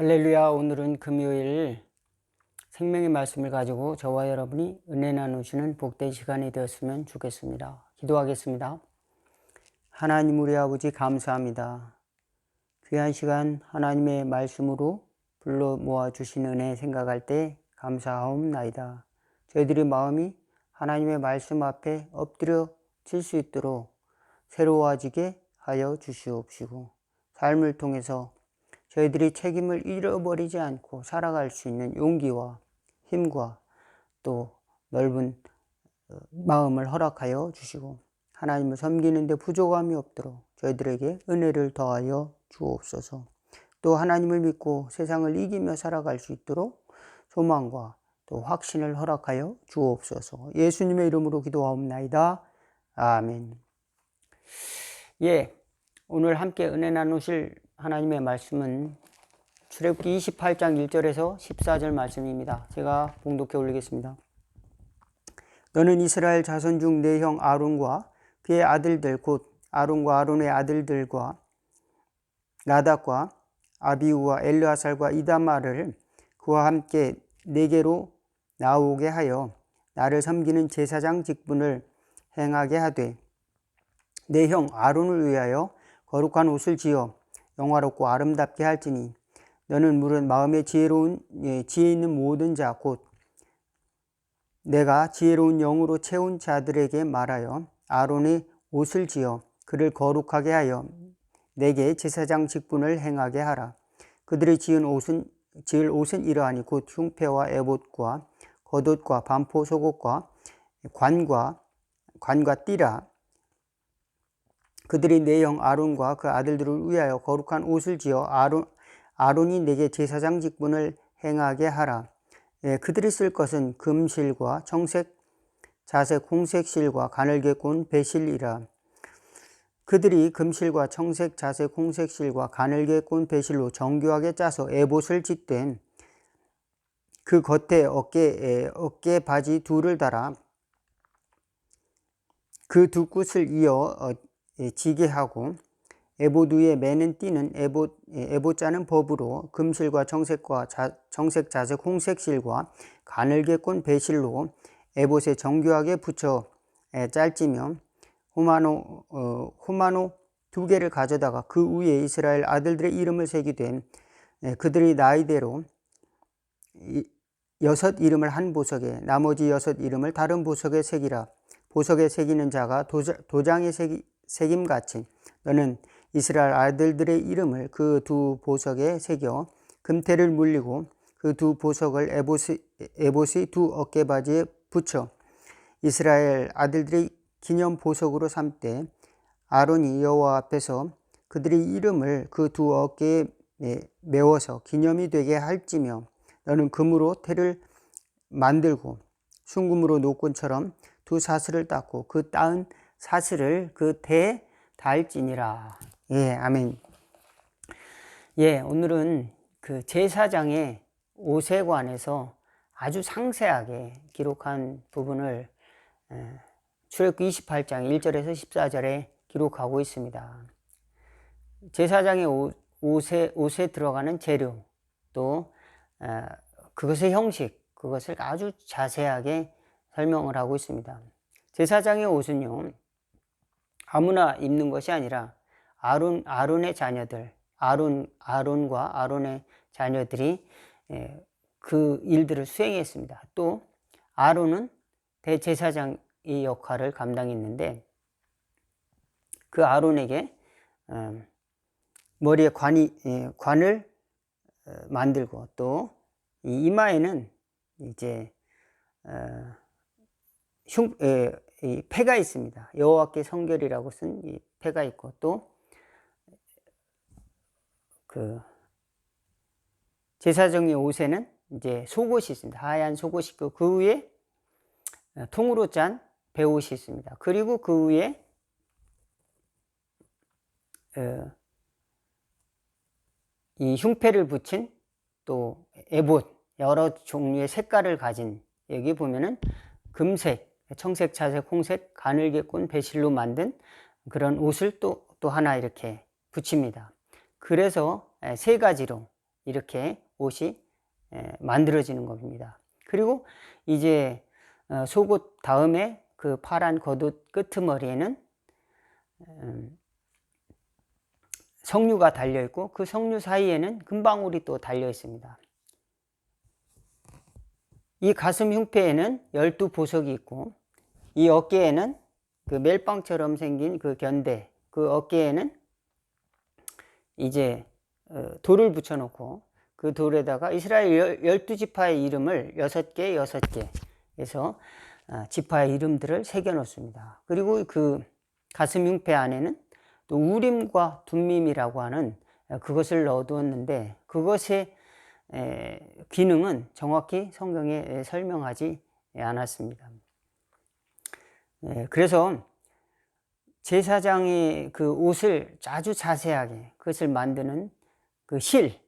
할렐루야 오늘은 금요일 생명의 말씀을 가지고 저와 여러분이 은혜 나누시는 복된 시간이 되었으면 좋겠습니다. 기도하겠습니다. 하나님 우리 아버지 감사합니다. 귀한 시간 하나님의 말씀으로 불러 모아 주신 은혜 생각할 때 감사하옵나이다. 저희들의 마음이 하나님의 말씀 앞에 엎드려질 수 있도록 새로워지게 하여 주시옵시고 삶을 통해서 저희들이 책임을 잃어버리지 않고 살아갈 수 있는 용기와 힘과 또 넓은 어, 마음을 허락하여 주시고 하나님을 섬기는데 부족함이 없도록 저희들에게 은혜를 더하여 주옵소서. 또 하나님을 믿고 세상을 이기며 살아갈 수 있도록 소망과 또 확신을 허락하여 주옵소서. 예수님의 이름으로 기도하옵나이다. 아멘. 예, 오늘 함께 은혜 나누실 하나님의 말씀은 출애굽기 28장 1절에서 14절 말씀입니다. 제가 봉독해 올리겠습니다. 너는 이스라엘 자손 중 내 형 아론과 그의 아들들 곧 아론과 아론의 아들들과 나답과 아비우와 엘르아살과 이다마를 그와 함께 내게로 나오게 하여 나를 섬기는 제사장 직분을 행하게 하되 내 형 아론을 위하여 거룩한 옷을 지어 영화롭고 아름답게 할지니 너는 물은 마음에 지혜로운 예, 지혜 있는 모든 자 곧 내가 지혜로운 영으로 채운 자들에게 말하여 아론의 옷을 지어 그를 거룩하게 하여 내게 제사장 직분을 행하게 하라. 그들이 지은 옷은 지을 옷은 이러하니 곧 흉패와 에봇과 겉옷과 반포 속옷과 관과 관과 띠라 그들이 내 형 아론과 그 아들들을 위하여 거룩한 옷을 지어 아론, 아론이 내게 제사장 직분을 행하게 하라. 예, 그들이 쓸 것은 금실과 청색, 자색, 홍색실과 가늘게 꼰 배실이라. 그들이 금실과 청색, 자색, 홍색실과 가늘게 꼰 배실로 정교하게 짜서 에봇을 짓된 그 겉에 어깨, 어깨 바지 둘을 달아 그 두 끝을 이어 어, 예, 지게 하고 에봇 위에 매는 띠는 에봇, 예, 에봇 자는 법으로 금실과 정색과 자, 정색, 자색, 홍색실과 가늘게 꼰 배실로 에봇에 정교하게 붙여 예, 짤지며 호마노, 어, 호마노 두 개를 가져다가 그 위에 이스라엘 아들들의 이름을 새기되 그들이 나이대로 여섯 이름을 한 보석에 나머지 여섯 이름을 다른 보석에 새기라. 보석에 새기는 자가 도장에 새기, 새김같이 너는 이스라엘 아들들의 이름을 그 두 보석에 새겨 금태를 물리고 그 두 보석을 에봇의, 에봇의 두 어깨바지에 붙여 이스라엘 아들들의 기념 보석으로 삼되 아론이 여호와 앞에서 그들의 이름을 그 두 어깨에 메워서 기념이 되게 할지며 너는 금으로 태를 만들고 순금으로 노끈처럼 두 사슬을 닦고 그 따은 사슬을 그 대에 달지니라. 예, 아멘. 예, 오늘은 그 제사장의 옷에 관해서 아주 상세하게 기록한 부분을 출애굽기 28장 1절에서 14절에 기록하고 있습니다. 제사장의 옷에, 옷에 들어가는 재료 또 그것의 형식 그것을 아주 자세하게 설명을 하고 있습니다. 제사장의 옷은요 아무나 입는 것이 아니라 아론 아론의 자녀들 아론 아론과 아론의 자녀들이 예, 그 일들을 수행했습니다. 또 아론은 대제사장의 역할을 감당했는데 그 아론에게 어, 머리에 관이 예, 관을 어, 만들고 또 이마에는 이제 어, 흉, 이 패가 있습니다. 여호와께 성결이라고 쓴 이 패가 있고 또 그 제사정의 옷에는 이제 속옷이 있습니다. 하얀 속옷이 있고 그 위에 통으로 짠 배옷이 있습니다. 그리고 그 위에 어, 이 흉패를 붙인 또 에봇 여러 종류의 색깔을 가진 여기 보면은 금색 청색, 자색, 홍색, 가늘게 꼰 배실로 만든 그런 옷을 또, 또 하나 이렇게 붙입니다. 그래서 세 가지로 이렇게 옷이 에, 만들어지는 겁니다. 그리고 이제 어, 속옷 다음에 그 파란 겉옷 끄트머리에는 음, 석류가 달려 있고 그 석류 사이에는 금방울이 또 달려 있습니다. 이 가슴 흉패에는 열두 보석이 있고 이 어깨에는 그 멜빵처럼 생긴 그 견대 그 어깨에는 이제 어, 돌을 붙여놓고 그 돌에다가 이스라엘 열두 지파의 이름을 여섯 개 여섯 개 해서 어, 지파의 이름들을 새겨 놓습니다. 그리고 그 가슴 흉패 안에는 또 우림과 둠밈이라고 하는 어, 그것을 넣어두었는데 그것의 기능은 정확히 성경에 설명하지 않았습니다. 그래서 제사장의 그 옷을 아주 자세하게 그것을 만드는 그 실,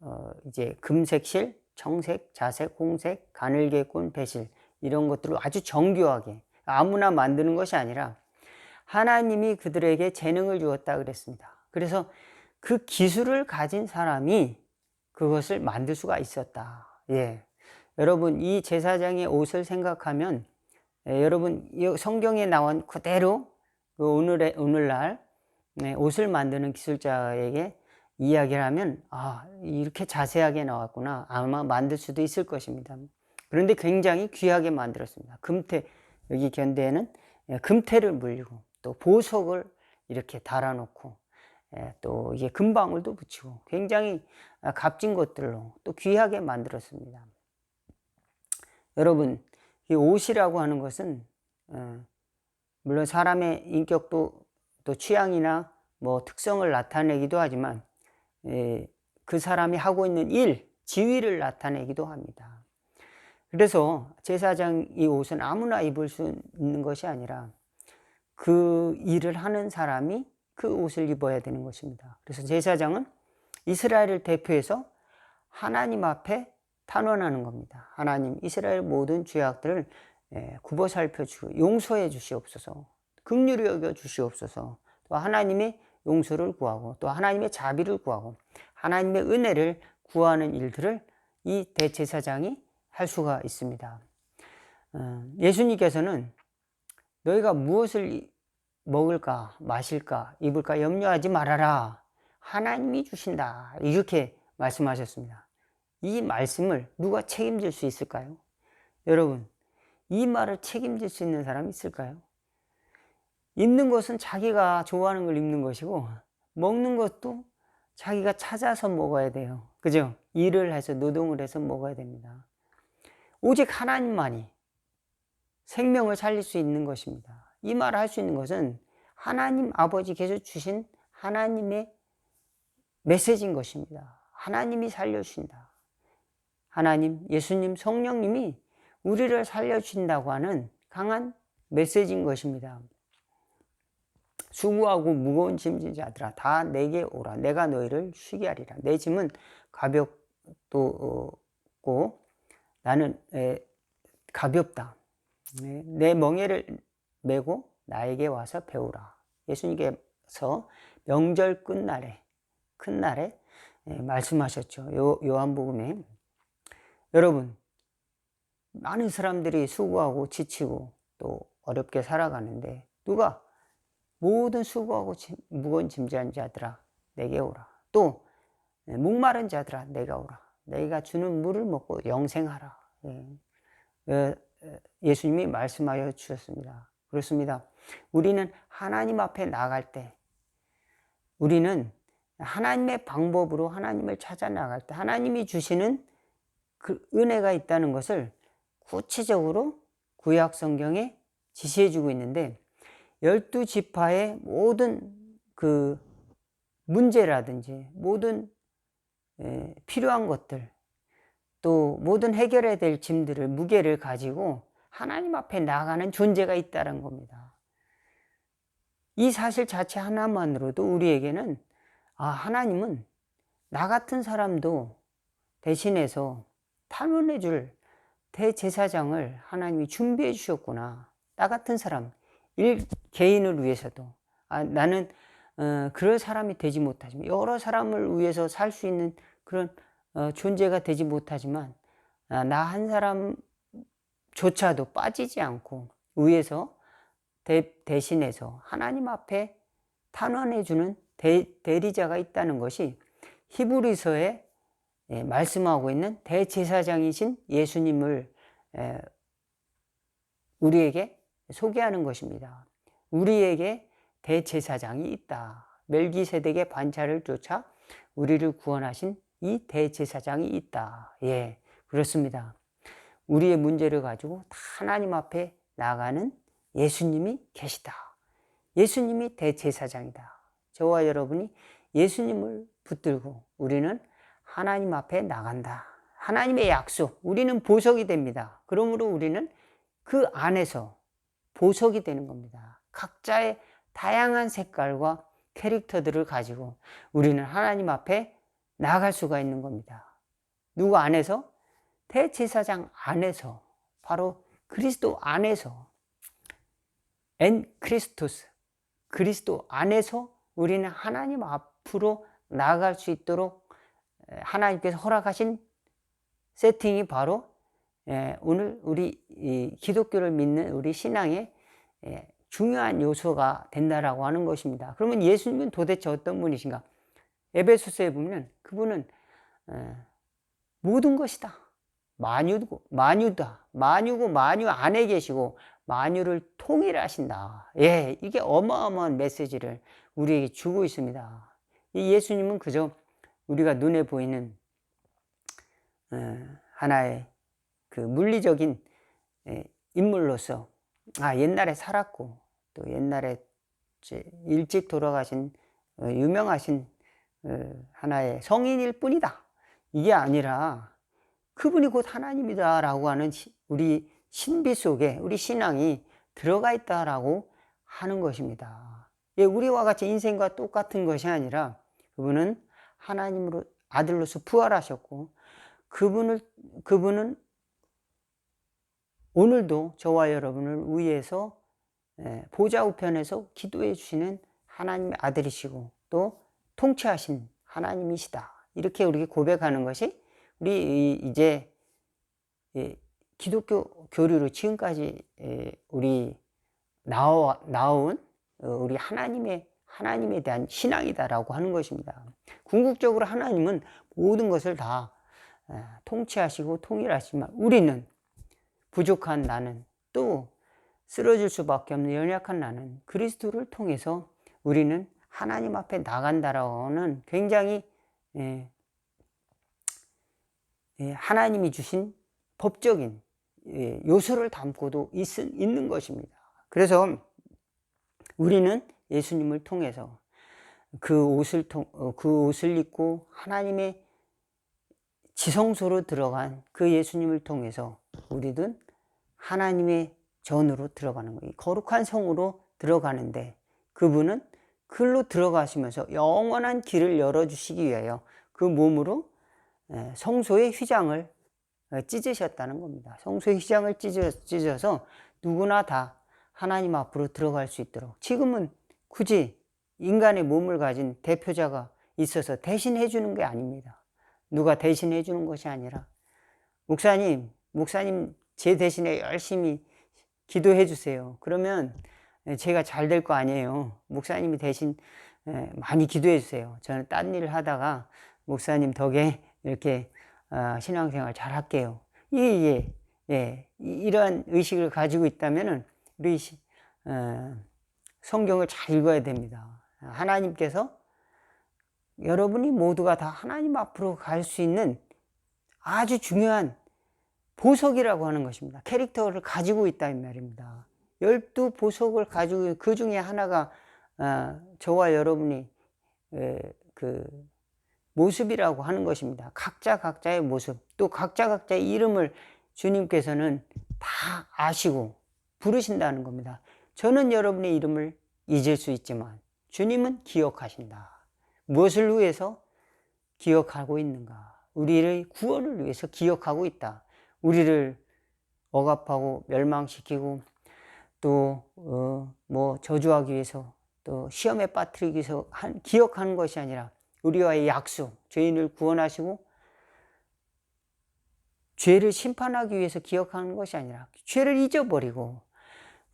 어 이제 금색 실, 청색, 자색, 홍색, 가늘게꾼, 배실 이런 것들을 아주 정교하게 아무나 만드는 것이 아니라 하나님이 그들에게 재능을 주었다 그랬습니다. 그래서 그 기술을 가진 사람이 그것을 만들 수가 있었다. 예. 여러분, 이 제사장의 옷을 생각하면 예, 여러분, 성경에 나온 그대로 그 오늘의, 오늘날 네, 옷을 만드는 기술자에게 이야기를 하면, 아, 이렇게 자세하게 나왔구나. 아마 만들 수도 있을 것입니다. 그런데 굉장히 귀하게 만들었습니다. 금태, 여기 견대에는 예, 금태를 물리고 또 보석을 이렇게 달아놓고 예, 또 이게 금방울도 붙이고 굉장히 값진 것들로 또 귀하게 만들었습니다. 여러분, 이 옷이라고 하는 것은 어, 물론 사람의 인격도 또 취향이나 뭐 특성을 나타내기도 하지만 예, 그 사람이 하고 있는 일, 지위를 나타내기도 합니다. 그래서 제사장 이 옷은 아무나 입을 수 있는 것이 아니라 그 일을 하는 사람이 그 옷을 입어야 되는 것입니다. 그래서 제사장은 이스라엘을 대표해서 하나님 앞에 탄원하는 겁니다. 하나님 이스라엘 모든 죄악들을 예, 굽어 살펴주고 용서해 주시옵소서. 긍휼히 여겨 주시옵소서. 또 하나님의 용서를 구하고 또 하나님의 자비를 구하고 하나님의 은혜를 구하는 일들을 이 대제사장이 할 수가 있습니다. 어, 예수님께서는 너희가 무엇을 먹을까, 마실까, 입을까 염려하지 말아라. 하나님이 주신다. 이렇게 말씀하셨습니다. 이 말씀을 누가 책임질 수 있을까요? 여러분, 이 말을 책임질 수 있는 사람이 있을까요? 입는 것은 자기가 좋아하는 걸 입는 것이고, 먹는 것도 자기가 찾아서 먹어야 돼요. 그죠? 일을 해서, 노동을 해서 먹어야 됩니다. 오직 하나님만이 생명을 살릴 수 있는 것입니다. 이 말을 할 수 있는 것은 하나님 아버지께서 주신 하나님의 메시지인 것입니다. 하나님이 살려주신다. 하나님, 예수님, 성령님이 우리를 살려주신다고 하는 강한 메시지인 것입니다. 수고하고 무거운 짐진 자들아 다 내게 오라 내가 너희를 쉬게 하리라 내 짐은 가볍고 나는 가볍다 네, 내 멍에를 메고 나에게 와서 배우라. 예수님께서 명절 끝날에 큰 날에 예, 말씀하셨죠. 요, 요한복음에 여러분 많은 사람들이 수고하고 지치고 또 어렵게 살아가는데 누가 모든 수고하고 무거운 짐진 자들아 내게 오라. 또 예, 목마른 자들아 내가 오라. 내가 주는 물을 먹고 영생하라. 예. 예수님이 말씀하여 주셨습니다. 그렇습니다. 우리는 하나님 앞에 나갈 때, 우리는 하나님의 방법으로 하나님을 찾아 나갈 때, 하나님이 주시는 그 은혜가 있다는 것을 구체적으로 구약 성경에 지시해 주고 있는데, 열두 지파의 모든 그 문제라든지 모든 필요한 것들 또 모든 해결해야 될 짐들을 무게를 가지고 하나님 앞에 나가는 존재가 있다는 겁니다. 이 사실 자체 하나만으로도 우리에게는 아, 하나님은 나 같은 사람도 대신해서 탄원해 줄 대제사장을 하나님이 준비해 주셨구나. 나 같은 사람, 일 개인을 위해서도 아, 나는 어, 그럴 사람이 되지 못하지만 여러 사람을 위해서 살 수 있는 그런 어, 존재가 되지 못하지만 아, 나한 사람조차도 빠지지 않고 위에서 대, 대신해서 하나님 앞에 탄원해 주는 대, 대리자가 있다는 것이 히브리서에 예, 말씀하고 있는 대제사장이신 예수님을 에, 우리에게 소개하는 것입니다. 우리에게 대제사장이 있다. 멜기세덱의 반차를 쫓아 우리를 구원하신 이 대제사장이 있다. 예, 그렇습니다. 우리의 문제를 가지고 하나님 앞에 나가는 예수님이 계시다. 예수님이 대제사장이다. 저와 여러분이 예수님을 붙들고 우리는 하나님 앞에 나간다. 하나님의 약속, 우리는 보석이 됩니다. 그러므로 우리는 그 안에서 보석이 되는 겁니다. 각자의 다양한 색깔과 캐릭터들을 가지고 우리는 하나님 앞에 나아갈 수가 있는 겁니다. 누구 안에서? 대제사장 안에서 바로 그리스도 안에서 엔 크리스토스 그리스도 안에서 우리는 하나님 앞으로 나아갈 수 있도록 하나님께서 허락하신 세팅이 바로 오늘 우리 기독교를 믿는 우리 신앙의 중요한 요소가 된다라고 하는 것입니다. 그러면 예수님은 도대체 어떤 분이신가? 에베소서에 보면 그분은 모든 것이다. 만유고 만유다. 만유고 만유 안에 계시고 만유를 통일하신다. 예, 이게 어마어마한 메시지를 우리에게 주고 있습니다. 이 예수님은 그저 우리가 눈에 보이는 하나의 그 물리적인 인물로서 아 옛날에 살았고 또 옛날에 일찍 돌아가신 어, 유명하신 어, 하나의 성인일 뿐이다. 이게 아니라 그분이 곧 하나님이다라고 하는 우리 신비 속에 우리 신앙이 들어가 있다라고 하는 것입니다. 예, 우리와 같이 인생과 똑같은 것이 아니라 그분은 하나님으로 아들로서 부활하셨고 그분을 그분은 오늘도 저와 여러분을 위해서 예, 보좌 우편에서 기도해 주시는 하나님의 아들이시고 또 통치하신 하나님이시다. 이렇게 우리 고백하는 것이 우리 이제 예, 기독교 교류로 지금까지 예, 우리 나온 어, 우리 하나님의 하나님에 대한 신앙이다라고 하는 것입니다. 궁극적으로 하나님은 모든 것을 다 통치하시고 통일하시지만 우리는 부족한 나는 또 쓰러질 수밖에 없는 연약한 나는 그리스도를 통해서 우리는 하나님 앞에 나간다라고는 굉장히 하나님이 주신 법적인 예, 요소를 담고도 있, 있는 것입니다. 그래서 우리는 예수님을 통해서 그 옷을 통, 어, 그 옷을 입고 하나님의 지성소로 들어간 그 예수님을 통해서 우리는 하나님의 전으로 들어가는 거예요. 거룩한 성으로 들어가는데 그분은 글로 들어가시면서 영원한 길을 열어주시기 위하여 그 몸으로 성소의 휘장을 어, 찢으셨다는 겁니다. 성소의 휘장을 찢어서 누구나 다 하나님 앞으로 들어갈 수 있도록 지금은 굳이 인간의 몸을 가진 대표자가 있어서 대신해 주는 게 아닙니다. 누가 대신해 주는 것이 아니라 목사님, 목사님 제 대신에 열심히 기도해 주세요. 그러면 제가 잘 될 거 아니에요. 목사님이 대신 많이 기도해 주세요. 저는 딴 일을 하다가 목사님 덕에 이렇게 아, 신앙생활 잘 할게요. 예, 예, 예. 이러한 의식을 가지고 있다면은 우리 어, 성경을 잘 읽어야 됩니다. 하나님께서 여러분이 모두가 다 하나님 앞으로 갈 수 있는 아주 중요한 보석이라고 하는 것입니다. 캐릭터를 가지고 있다 이 말입니다. 열두 보석을 가지고 그 중에 하나가 어, 저와 여러분이 그 모습이라고 하는 것입니다. 각자 각자의 모습, 또 각자 각자의 이름을 주님께서는 다 아시고 부르신다는 겁니다. 저는 여러분의 이름을 잊을 수 있지만 주님은 기억하신다. 무엇을 위해서 기억하고 있는가? 우리의 구원을 위해서 기억하고 있다. 우리를 억압하고 멸망시키고 또뭐 어, 저주하기 위해서 또 시험에 빠뜨리기 위해서 한, 기억하는 것이 아니라 우리와의 약속, 죄인을 구원하시고 죄를 심판하기 위해서 기억하는 것이 아니라 죄를 잊어버리고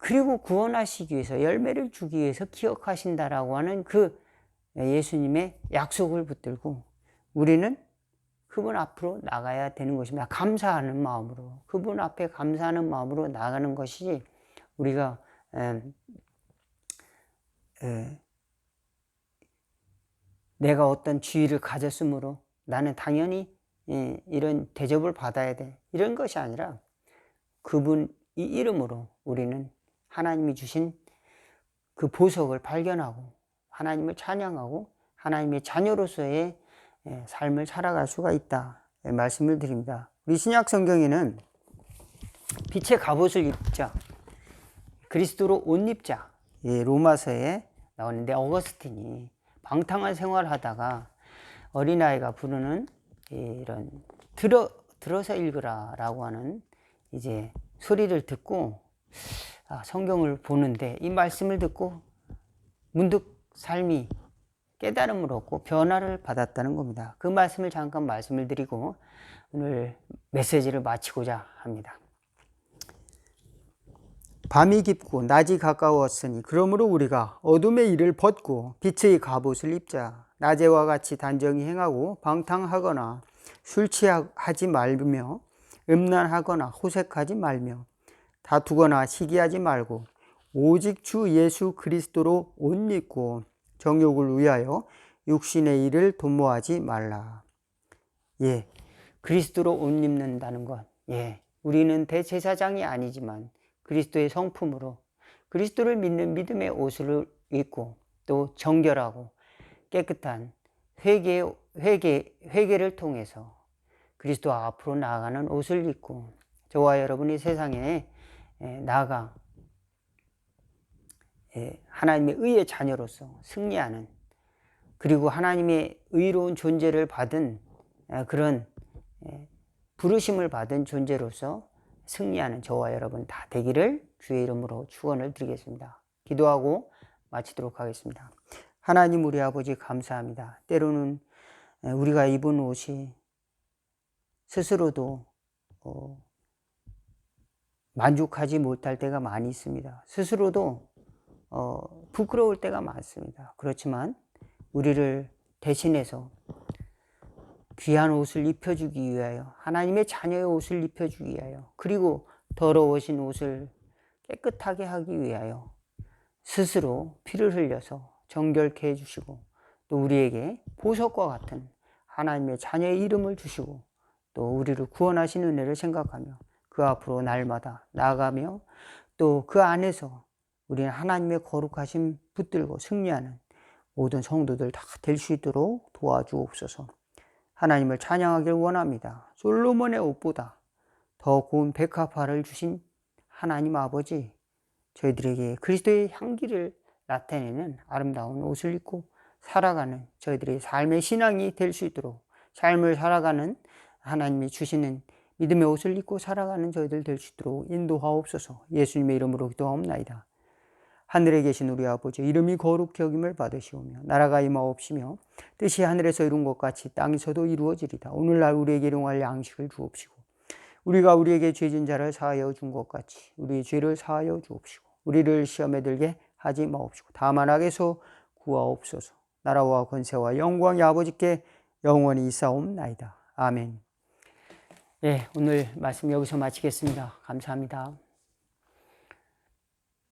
그리고 구원하시기 위해서 열매를 주기 위해서 기억하신다라고 하는 그 예수님의 약속을 붙들고 우리는 그분 앞으로 나가야 되는 것입니다. 감사하는 마음으로 그분 앞에 감사하는 마음으로 나가는 것이 우리가 내가 어떤 지위를 가졌으므로 나는 당연히 예, 이런 대접을 받아야 돼 이런 것이 아니라 그분 이 이름으로 우리는 하나님이 주신 그 보석을 발견하고 하나님을 찬양하고 하나님의 자녀로서의 예, 삶을 살아갈 수가 있다 예, 말씀을 드립니다. 우리 신약 성경에는 빛의 갑옷을 입자 그리스도로 옷 입자 예, 로마서에 나오는데 어거스틴이 방탕한 생활하다가 어린아이가 부르는 이런 들어 들어서 읽으라라고 하는 이제 소리를 듣고 아, 성경을 보는데 이 말씀을 듣고 문득 삶이 깨달음을 얻고 변화를 받았다는 겁니다. 그 말씀을 잠깐 말씀을 드리고 오늘 메시지를 마치고자 합니다. 밤이 깊고 낮이 가까웠으니 그러므로 우리가 어둠의 일을 벗고 빛의 갑옷을 입자 낮에와 같이 단정히 행하고 방탕하거나 술 취하지 말며 음란하거나 호색하지 말며 다투거나 시기하지 말고 오직 주 예수 그리스도로 옷 입고 정욕을 위하여 육신의 일을 도모하지 말라. 예. 그리스도로 옷 입는다는 것. 예. 우리는 대제사장이 아니지만 그리스도의 성품으로 그리스도를 믿는 믿음의 옷을 입고 또 정결하고 깨끗한 회개 회개 회개를 통해서 그리스도 앞으로 나아가는 옷을 입고 저와 여러분이 세상에 나아가 하나님의 의의 자녀로서 승리하는 그리고 하나님의 의로운 존재를 받은 그런 부르심을 받은 존재로서 승리하는 저와 여러분 다 되기를 주의 이름으로 축원을 드리겠습니다. 기도하고 마치도록 하겠습니다. 하나님 우리 아버지 감사합니다. 때로는 우리가 입은 옷이 스스로도 어, 만족하지 못할 때가 많이 있습니다. 스스로도 어, 부끄러울 때가 많습니다. 그렇지만 우리를 대신해서 귀한 옷을 입혀주기 위하여 하나님의 자녀의 옷을 입혀주기 위하여 그리고 더러워진 옷을 깨끗하게 하기 위하여 스스로 피를 흘려서 정결케 해주시고 또 우리에게 보석과 같은 하나님의 자녀의 이름을 주시고 또 우리를 구원하신 은혜를 생각하며 그 앞으로 날마다 나아가며 또 그 안에서 우리는 하나님의 거룩하심 붙들고 승리하는 모든 성도들 다 될 수 있도록 도와주옵소서. 하나님을 찬양하길 원합니다. 솔로몬의 옷보다 더 고운 백합화를 주신 하나님 아버지, 저희들에게 그리스도의 향기를 나타내는 아름다운 옷을 입고 살아가는 저희들의 삶의 신앙이 될 수 있도록 삶을 살아가는 하나님이 주시는 믿음의 옷을 입고 살아가는 저희들 될 수 있도록 인도하옵소서 예수님의 이름으로 기도하옵나이다. 하늘에 계신 우리 아버지 이름이 거룩히 여김을 받으시오며 나라가 임하옵시며 뜻이 하늘에서 이룬 것 같이 땅에서도 이루어지리다. 오늘날 우리에게 일용할 양식을 주옵시고 우리가 우리에게 죄진 자를 사하여 준 것 같이 우리의 죄를 사하여 주옵시고 우리를 시험에 들게 하지 마옵시고 다만 악에서 구하옵소서 나라와 권세와 영광이 아버지께 영원히 있사옵나이다. 아멘 예, 오늘 말씀 여기서 마치겠습니다. 감사합니다.